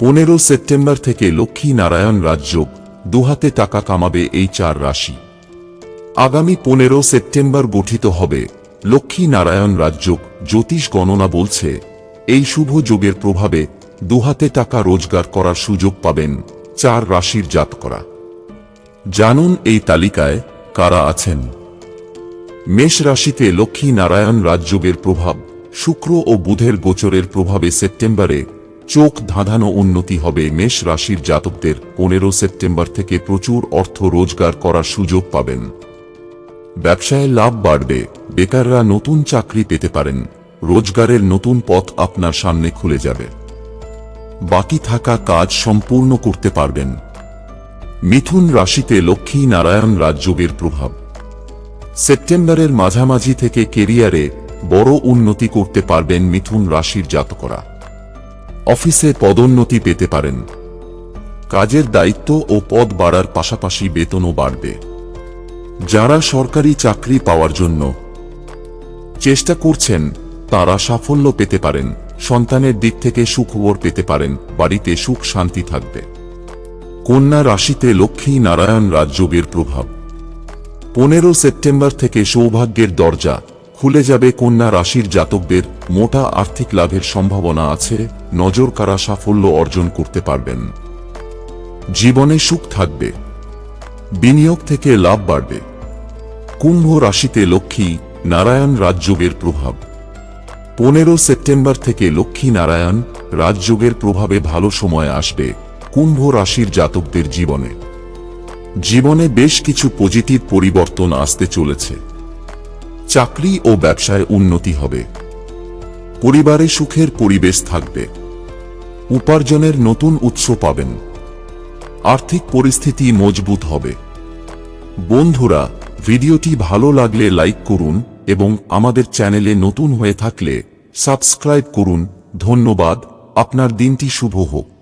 পনেরো সেপ্টেম্বর থেকে লক্ষ্মী নারায়ণ রাজযোগ, দুহাতে টাকা কামাবে এই চার রাশি। আগামী পনেরো সেপ্টেম্বর গঠিত হবে লক্ষ্মী নারায়ণ রাজযোগ, জ্যোতিষ গণনা বলছে, এই শুভ যোগের প্রভাবে দুহাতে টাকা রোজগার করার সুযোগ পাবেন চার রাশির জাত করা জানুন এই তালিকায় কারা আছেন। মেষ রাশিতে লক্ষ্মী নারায়ণ রাজযোগের প্রভাব, শুক্র ও বুধের গোচরের প্রভাবে সেপ্টেম্বরে চোখ ধাঁধানো উন্নতি হবে মেষ রাশির জাতকদের। পনেরো সেপ্টেম্বর থেকে প্রচুর অর্থ রোজগার করার সুযোগ পাবেন। ব্যবসায় লাভ বাড়বে, বেকাররা নতুন চাকরি পেতে পারেন, রোজগারের নতুন পথ আপনার সামনে খুলে যাবে। বাকি থাকা কাজ সম্পূর্ণ করতে পারবেন। মিথুন রাশিতে লক্ষ্মী নারায়ণ রাজযোগের প্রভাব। সেপ্টেম্বরের মাঝামাঝি থেকে কেরিয়ারে বড় উন্নতি করতে পারবেন মিথুন রাশির জাতকরা। অফিসে পদোন্নতি পেতে পারেন। কাজের দায়িত্ব ও পদ বাড়ার পাশাপাশি বেতনও বাড়বে। যারা সরকারি চাকরি পাওয়ার জন্য চেষ্টা করছেন, তারা সাফল্য পেতে পারেন, সন্তানের দিক থেকে সুখবর পেতে পারেন, বাড়িতে সুখ শান্তি থাকবে। কন্যা রাশিতে লক্ষ্মী নারায়ণ রাজযোগের প্রভাব। পনেরো সেপ্টেম্বর থেকে সৌভাগ্যের দরজা খুলে যাবে কন্যা রাশির জাতকদের, মোটা আর্থিক লাভের সম্ভাবনা আছে, নজর কারা সাফল্য অর্জন করতে পারবেন। জীবনে সুখ থাকবে। বিনিয়োগ থেকে লাভ বাড়বে। কুম্ভ রাশিতে লক্ষ্মী, নারায়ণ রাজযোগের প্রভাব। পনেরো সেপ্টেম্বর থেকে লক্ষ্মী নারায়ণ রাজযোগের প্রভাবে ভালো সময় আসবে কুম্ভ রাশির জাতকদের জীবনে। জীবনে বেশ কিছু পজিটিভ পরিবর্তন আসতে চলেছে। চাকরি ও ব্যবসায় উন্নতি হবে। পরিবারে সুখের পরিবেশ থাকবে। উপার্জনের নতুন উৎস পাবেন। আর্থিক পরিস্থিতি মজবুত হবে। বন্ধুরা, ভিডিওটি ভালো লাগলে লাইক করুন এবং আমাদের চ্যানেলে নতুন হয়ে থাকলে সাবস্ক্রাইব করুন। ধন্যবাদ। আপনার দিনটি শুভ হোক।